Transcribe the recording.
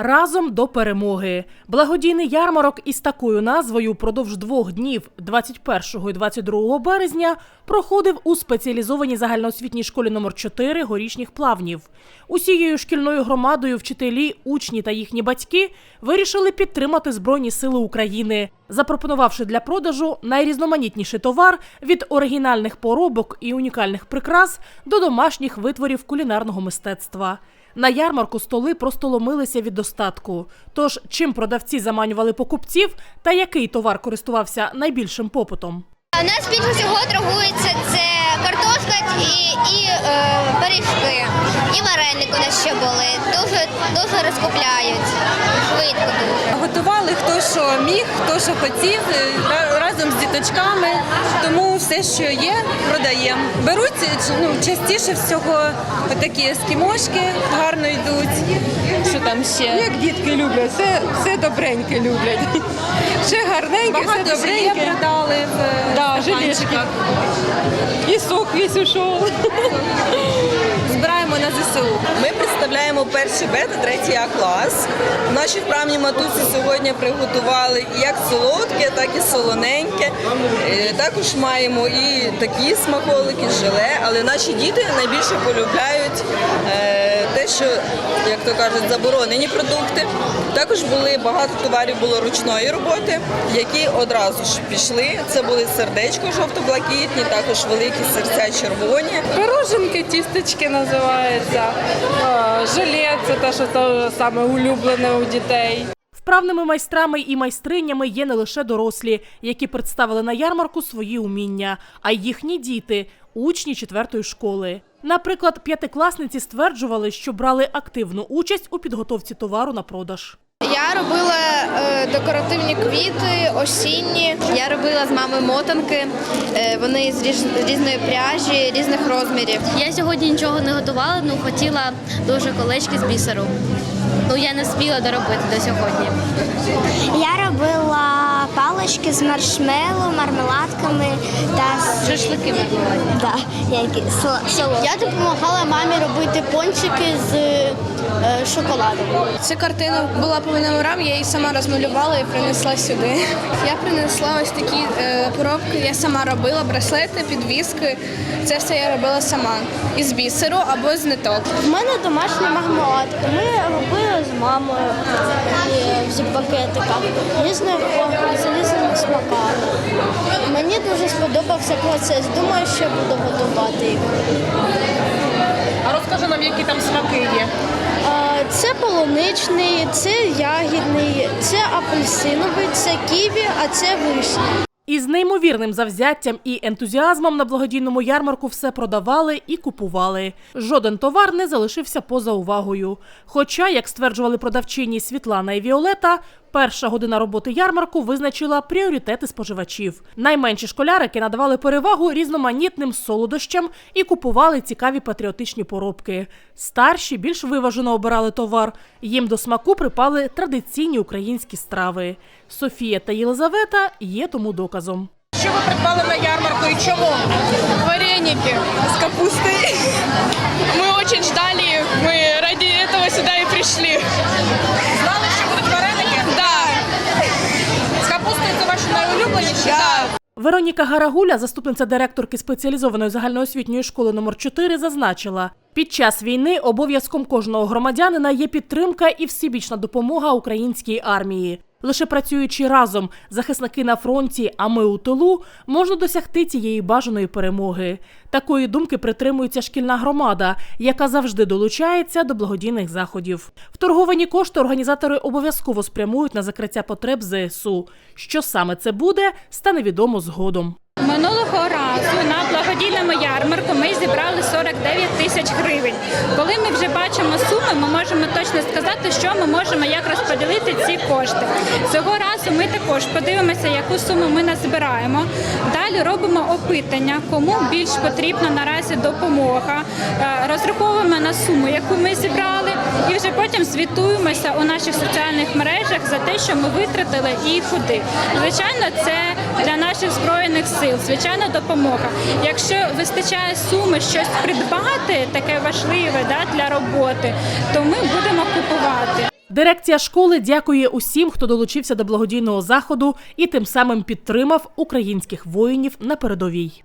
Разом до перемоги. Благодійний ярмарок із такою назвою впродовж двох днів, 21 і 22 березня, проходив у спеціалізованій загальноосвітній школі номер 4 горішніх плавнів. Усією шкільною громадою вчителі, учні та їхні батьки вирішили підтримати Збройні сили України, запропонувавши для продажу найрізноманітніший товар від оригінальних поробок і унікальних прикрас до домашніх витворів кулінарного мистецтва. На ярмарку столи просто ломилися від достатку. Тож, чим продавці заманювали покупців та який товар користувався найбільшим попитом? У нас більше всього торгується це картошка і, і е, пиріжки, і вареники у нас ще були. Дуже дуже розкупляють. Швидко дуже. Хто що міг, хто що хотів е, разом з діточками. Тому все, що є, продаємо. Беруть е, ну, частіше всього такі ескімошки гарно йдуть. Що там ще? Як дітки люблять, все, все добреньке люблять. Ще гарненьке, Багато все добреньке. продали в е, Да, стаканчиках. І сок весь ушов. Збираємо на ЗСУ. Ми представляємо перший Б та третій А клас. Наші вправні матусі сьогодні приготували як солодке, так і солоненьке. Е, Також маємо і такі смаколики, желе, але наші діти найбільше полюбляють е, те, що, як то кажуть, заборонені продукти. Також були багато товарів було ручної роботи, які одразу ж пішли. Це були сердечко жовто-блакитні, також великі серця червоні. Пироженки, тістечки називаються. А, Желе це те, що саме улюблене у дітей. Вправними майстрами і майстринями є не лише дорослі, які представили на ярмарку свої уміння, а й їхні діти, учні четвертої школи. Наприклад, п'ятикласниці стверджували, що брали активну участь у підготовці товару на продаж. Я робила е, декоративні квіти, осінні. Я робила з мами мотанки. Е, вони з різної пряжі, різних розмірів. Я сьогодні нічого не готувала, ну хотіла дуже колечки з бісеру. Ну я не спіла доробити до сьогодні. Я робила палички з маршмеллоу, мармеладками та Шашлики мармеладні. да. Я допомагала мамі робити пончики з е, шоколадом. Ця картина була по номерам, я її сама розмалювала і принесла сюди. Я принесла ось такі е, поробки, я сама робила браслети, підвіски. Це все я робила сама із бісеру або з ниток. У мене домашня мармеладка. Ми робили мамою і в пакетиках різної форми, з різними смаками. Мені дуже сподобався процес. Думаю, що буду готувати. А розкажи нам, які там смаки є. Це полуничний, це ягідний, це апельсиновий, це ківі, а це вишня. Із неймовірним завзяттям і ентузіазмом на благодійному ярмарку все продавали і купували. Жоден товар не залишився поза увагою. Хоча, як стверджували продавчині Світлана і Віолета, перша година роботи ярмарку визначила пріоритети споживачів. Найменші школярики надавали перевагу різноманітним солодощам і купували цікаві патріотичні поробки. Старші більш виважено обирали товар. Їм до смаку припали традиційні українські страви. Софія та Єлизавета є тому доказом. Що ви придбали на ярмарку і чому? Вареники з капустой. Ми дуже ждали, ми Вероніка Гарагуля, заступниця директорки спеціалізованої загальноосвітньої школи номер 4 зазначила, під час війни обов'язком кожного громадянина є підтримка і всебічна допомога українській армії. Лише працюючи разом, захисники на фронті, а ми у тилу, можна досягти цієї бажаної перемоги. Такої думки притримується шкільна громада, яка завжди долучається до благодійних заходів. Вторговані кошти організатори обов'язково спрямують на закриття потреб ЗСУ. Що саме це буде, стане відомо згодом. Минулого разу на благодійному ярмарку ми зібрали 49 тисяч гривень. Коли ми вже бачимо суми, ми можемо точно сказати, що ми можемо як розподілити ці кошти. Цього разу ми також подивимося, яку суму ми назбираємо. Далі робимо опитання, кому більш потрібна наразі допомога. Е, Розраховуємо на суму, яку ми зібрали, і вже потім звітуємося у наших соціальних мережах за те, що ми витратили і куди. Звичайно, це для наших збройних сил, звичайно, допомога. Якщо вистачає суми щось придбати, таке важливе да, для роботи, то ми будемо купувати. Дирекція школи дякує усім, хто долучився до благодійного заходу і тим самим підтримав українських воїнів на передовій.